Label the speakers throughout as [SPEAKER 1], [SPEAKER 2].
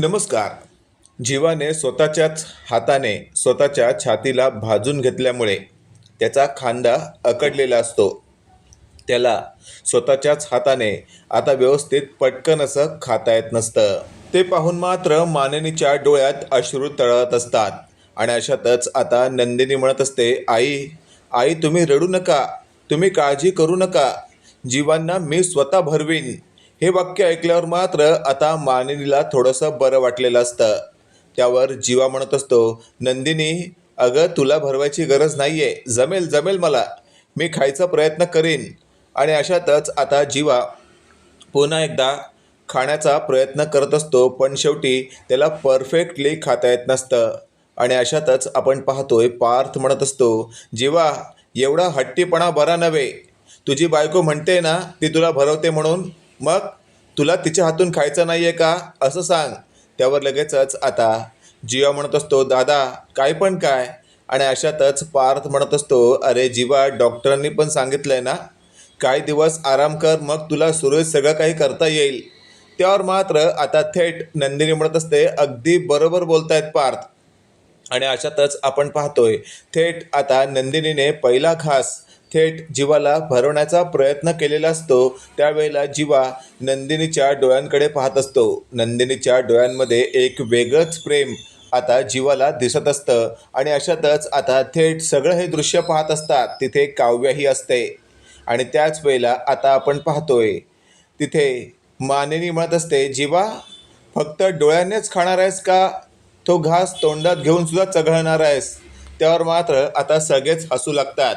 [SPEAKER 1] नमस्कार. जीवाने स्वतःच्याच हाताने स्वतःच्या छातीला भाजून घेतल्यामुळे त्याचा खांदा अकडलेला असतो. त्याला स्वतःच्याच हाताने आता व्यवस्थित पटकन असं खाता येत नसतं. ते पाहून मात्र माननीच्या डोळ्यात अश्रू तळत असतात आणि अशातच आता नंदिनी म्हणत असते आई आई तुम्ही रडू नका. तुम्ही काळजी करू नका. जीवांना मी स्वतः भरवीन. हे वाक्य ऐकल्यावर मात्र आता मानिनीला थोडंसं बरं वाटलेलं असतं. त्यावर जीवा म्हणत असतो नंदिनी अगं तुला भरवायची गरज नाही आहे जमेल जमेल मला. मी खायचा प्रयत्न करीन. आणि अशातच आता जीवा पुन्हा एकदा खाण्याचा प्रयत्न करत असतो पण शेवटी त्याला परफेक्टली खाता येत नसतं. आणि अशातच आपण पाहतोय पार्थ म्हणत असतो जीवा एवढा हट्टीपणा बरा नव्हे. तुझी बायको म्हणते ना ती तुला भरवते म्हणून. मग तुला तिच्या हातून खायचं नाही आहे का? असं सांग. त्यावर लगेचच आता जिवा म्हणत असतो दादा काय पण काय? आणि अशातच पार्थ म्हणत असतो अरे जीवा डॉक्टरांनी पण सांगितलं आहे ना? काही दिवस आराम कर मग तुला सुरळीत सगळं काही करता येईल. त्यावर मात्र आता थेट नंदिनी म्हणत असते अगदी बरोबर बोलतायत पार्थ. आणि अशातच आपण पाहतोय थेट आता नंदिनीने पहिला खास थेट जीवाला भरवण्याचा प्रयत्न केलेला असतो त्यावेळेला जीवा नंदिनीच्या डोळ्यांकडे पाहत असतो. नंदिनीच्या डोळ्यांमध्ये एक वेगळंच प्रेम आता जीवाला दिसत असतं आणि अशातच आता थेट सगळं हे दृश्य पाहत असतात. तिथे काव्यही असते. आणि त्याच वेळेला आता आपण पाहतोय तिथे मानिनी म्हणत असते जीवा फक्त डोळ्यानेच खाणार आहेस का? तो घास तोंडात घेऊन सुद्धा चघळणार आहेस. त्यावर मात्र आता सगळेच हसू लागतात.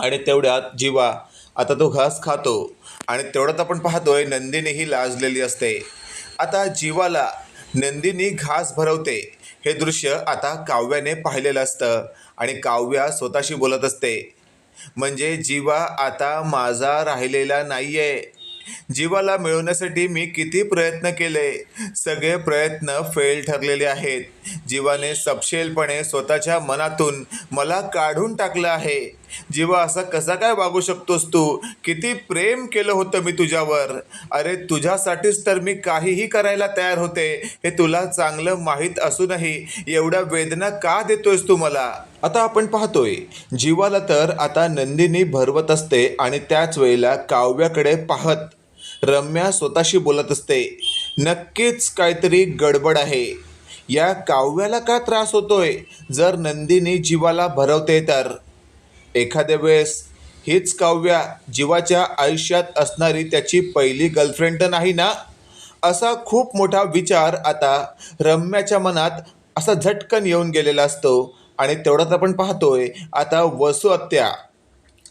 [SPEAKER 1] आणि तेवढ्यात जीवा आता तो घास खातो आणि तेवढ्यात आपण पाहतोय नंदिनीही लाजलेली असते. आता जीवाला नंदिनी घास भरवते. हे दृश्य आता काव्याने पाहिलेलं असतं आणि काव्या स्वतःशी बोलत असते. म्हणजे जीवा आता माझा राहिलेला नाही आहे जीवाला मिळवण्यासाठी मी किती प्रयत्न केले? सगळे प्रयत्न फेल ठरलेले आहेत. जीवाने सपशेलपणे स्वतःच्या मनातून मला काढून टाकलं आहे. जीवा असा कसा काय वागू शकतोस तू? किती प्रेम केलं होतं मी तुझ्यावर. अरे तुझ्यासाठीच तर मी काहीही करायला तयार होते. हे तुला चांगलं माहीत असूनही एवढ्या वेदना का देतोयस तू मला? आता आपण पाहतोय जीवाला तर आता नंदिनी भरवत असते आणि त्याच वेळेला काव्याकडे पाहत रम्या स्वतःशी बोलत असते नक्कीच काहीतरी गडबड आहे. या काव्याला का त्रास होतोय? जर नंदिनी जीवाला भरवते तर. एखाद्या वेळेस हीच काव्या जीवाच्या आयुष्यात असणारी त्याची पहिली गर्लफ्रेंड तर नाही ना? असा खूप मोठा विचार आता रम्याच्या मनात असा झटकन येऊन गेलेला असतो. आणि तेवढंच आपण पाहतोय आता वसु आत्या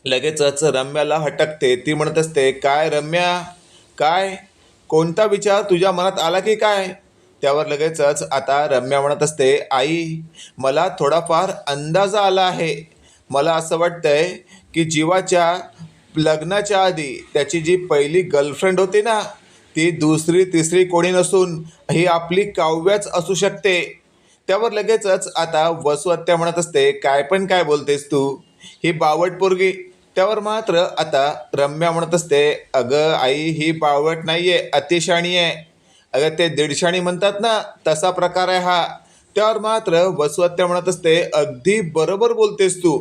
[SPEAKER 1] लगेचच रम्याला हटकते. ती म्हणत असते काय रम्या? काय? कोणता विचार तुझ्या मनात आला की काय? त्यावर लगेचच आता रम्या म्हणत असते आई मला थोडाफार अंदाज आला आहे. मला असं वाटतंय की जीवाच्या लग्नाच्या आधी त्याची जी पहिली गर्लफ्रेंड होती ना ती दुसरी तिसरी कोणी नसून ही आपली काव्याच असू शकते. त्यावर लगेचच आता वसू आत्या म्हणत असते काय पण काय बोलतेस तू? ही बावट पोरगी. त्यावर मात्र आता रम्या म्हणत असते अगं आई ही बावट नाही आहे अतिशाणी आहे. अगं ते दीडशाणी म्हणतात ना तसा प्रकार आहे हा. त्यावर मात्र वसुवत्या म्हणत असते अगदी बरोबर बोलतेस तू.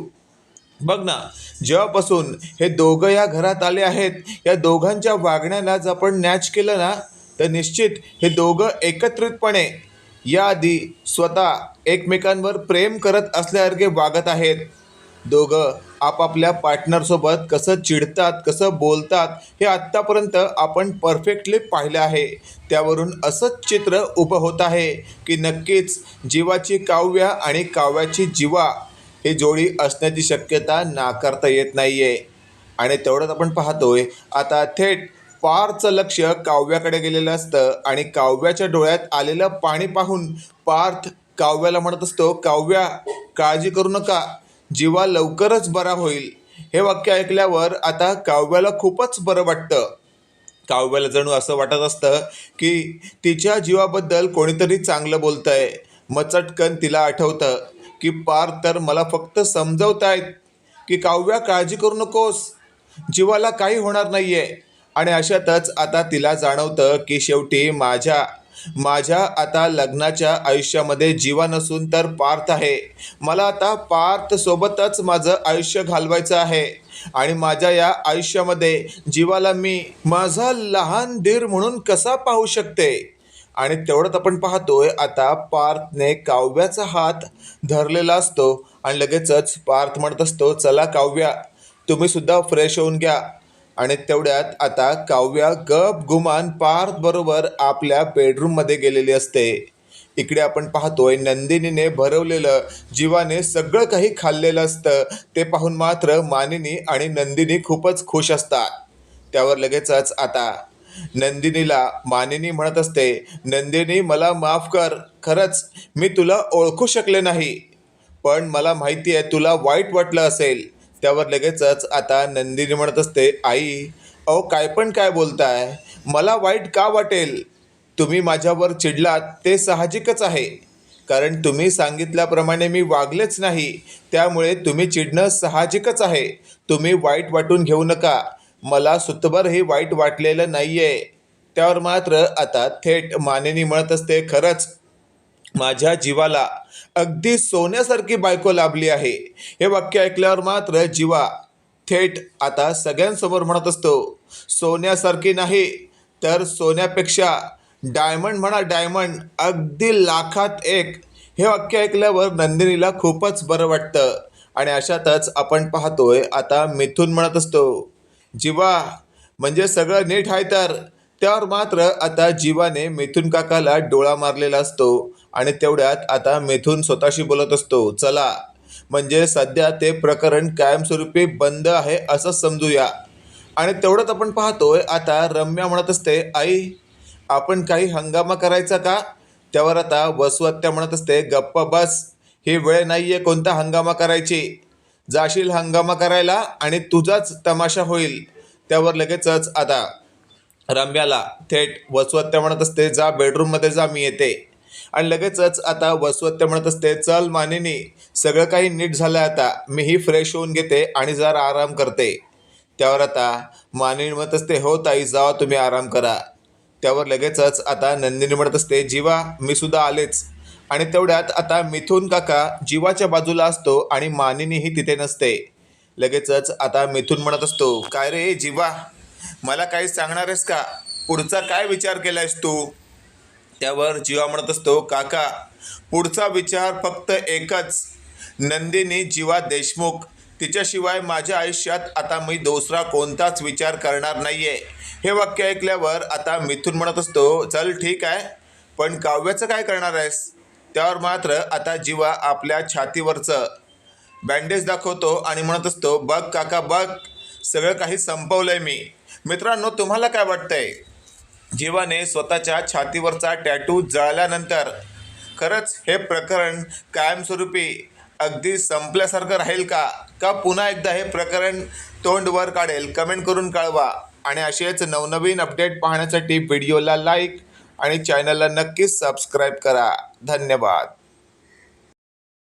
[SPEAKER 1] बघ ना जेव्हापासून हे दोघं या घरात आले आहेत या दोघांच्या वागण्याला जर आपण नॅच केलं ना तर निश्चित हे दोघं एकत्रितपणे याआधी स्वतः एकमेकांवर प्रेम करत असल्यासारखे वागत आहेत. दोघं आपापल्या पार्टनरसोबत कसं चिडतात कसं बोलतात हे आत्तापर्यंत आपण परफेक्टली पाहिलं आहे. त्यावरून असंच चित्र उभं होत आहे की नक्कीच जीवाची काव्या आणि काव्याची जीवा ही जोडी असण्याची शक्यता नाकारता येत नाही आहे आणि तेवढंच आपण पाहतोय आता थेट पारचं लक्ष काव्याकडे गेलेलं असतं आणि काव्याच्या डोळ्यात आलेलं पाणी पाहून पार्थ काव्याला म्हणत असतो काव्या काळजी करू नका जीवा लवकरच बरा होईल. हे वाक्य ऐकल्यावर आता काव्याला खूपच बरं वाटतं. काव्याला जणू असं वाटत असतं की तिच्या जीवाबद्दल कोणीतरी चांगलं बोलतंय. मग चटकन तिला आठवतं की पार तर मला फक्त समजवतायत की काव्या काळजी करू नकोस. जीवाला काही होणार नाही आहे आणि अशातच आता तिला जाणवतं की शेवटी माझ्या माझ्या आता लग्नाच्या आयुष्यामध्ये जीवा नसून तर पार्थ आहे. मला आता पार्थसोबतच माझं आयुष्य घालवायचं आहे. आणि माझ्या या आयुष्यामध्ये जीवाला मी माझा लहान धीर म्हणून कसा पाहू शकते? आणि तेवढंच आपण पाहतोय आता पार्थने काव्याचा हात धरलेला असतो आणि लगेचच पार्थ म्हणत असतो चला काव्या तुम्ही सुद्धा फ्रेश होऊन घ्या. आणि तेवढ्यात आता काव्या गप गुमान पार्थ बरोबर आपल्या बेडरूममध्ये गेलेली असते. इकडे आपण पाहतोय नंदिनीने भरवलेलं जीवाने सगळं काही खाल्लेलं असतं. ते पाहून मात्र मानिनी आणि नंदिनी खूपच खुश असतात. त्यावर लगेचच आता नंदिनीला मानिनी म्हणत असते नंदिनी मला माफ कर. खरंच मी तुला ओळखू शकले नाही. पण मला माहिती आहे तुला वाईट वाटलं असेल. त्यावर लगेचच आता नंदिनी म्हणत असते आई अहो काय पण काय बोलताय? मला वाईट का वाटेल? तुम्ही माझ्यावर चिडलात ते साहजिकच आहे. कारण तुम्ही सांगितल्याप्रमाणे मी वागलेच नाही त्यामुळे तुम्ही चिडणं साहजिकच आहे. तुम्ही वाईट वाटून घेऊ नका. मला सुतभरही वाईट वाटलेलं नाही आहे त्यावर मात्र आता थेट मानेनी म्हणत असते खरंच माझ्या जीवाला अगदी सोन्यासारखी बायको लाभली आहे. हे वाक्य ऐकल्यावर मात्र जीवा थेट आता सगळ्यांसमोर म्हणत असतो सोन्यासारखी नाही तर सोन्यापेक्षा डायमंड म्हणा डायमंड अगदी लाखात एक. हे वाक्य ऐकल्यावर नंदिनीला खूपच बरं वाटतं आणि अशातच आपण पाहतोय आता मिथून म्हणत असतो जीवा म्हणजे सगळं नीट आहे तर. त्यावर मात्र आता जीवाने मिथून काकाला डोळा मारलेला असतो. आणि तेवढ्यात आता मिथून स्वतःशी बोलत असतो चला म्हणजे सध्या ते प्रकरण कायमस्वरूपी बंद आहे असं समजूया. आणि तेवढंच आपण पाहतोय आता रम्या म्हणत असते आई आपण काही हंगामा करायचा का? त्यावर आता वसुहत्या म्हणत असते गप्प बस ही वेळ नाही आहे कोणता हंगामा करायची. जाशील हंगामा करायला आणि तुझाच तमाशा होईल. त्यावर लगेचच आता रम्याला थेट वसुहत्या म्हणत असते जा बेडरूममध्ये जा मी येते. आणि लगेचच आता वसवत्य म्हणत असते चल मानिनी सगळं काही नीट झालं आता. मीही फ्रेश होऊन घेते आणि जरा आराम करते. त्यावर आता मानिनी म्हणत असते हो ताई जावा तुम्ही आराम करा. त्यावर लगेचच आता नंदिनी म्हणत असते जीवा मी सुद्धा आलेच. आणि तेवढ्यात आता मिथून काका जीवाच्या बाजूला असतो आणि मानिनीही तिथे नसते. लगेचच आता मिथून म्हणत असतो काय रे जीवा मला काही सांगणार आहेस का? पुढचा काय विचार केलायस तू? त्यावर जीवा म्हणत असतो काका पुढचा विचार फक्त एकच. नंदिनी जीवा देशमुख. तिच्याशिवाय माझ्या आयुष्यात आता मी दुसरा कोणताच विचार करणार नाहीये. हे वाक्य ऐकल्यावर आता मिथून म्हणत असतो चल ठीक आहे पण काव्याचं काय करणार आहेस? त्यावर मात्र आता जीवा आपल्या छातीवरचं बँडेज दाखवतो आणि म्हणत असतो बघ काका बघ सगळं काही संपवलंय मी. मित्रांनो तुम्हाला काय वाटतंय? जीवाने स्वतःच्या छातीवरचा टॅटू जळल्यानंतर खरंच हे प्रकरण कायमस्वरूपी अगदी संपल्यासारखं राहील का? का पुन्हा एकदा हे प्रकरण तोंड वर काढेल? कमेंट करून कळवा. आणि असेच नवनवीन अपडेट पाहण्यासाठी व्हिडिओला लाईक आणि चॅनलला नक्कीच सबस्क्राईब करा. धन्यवाद.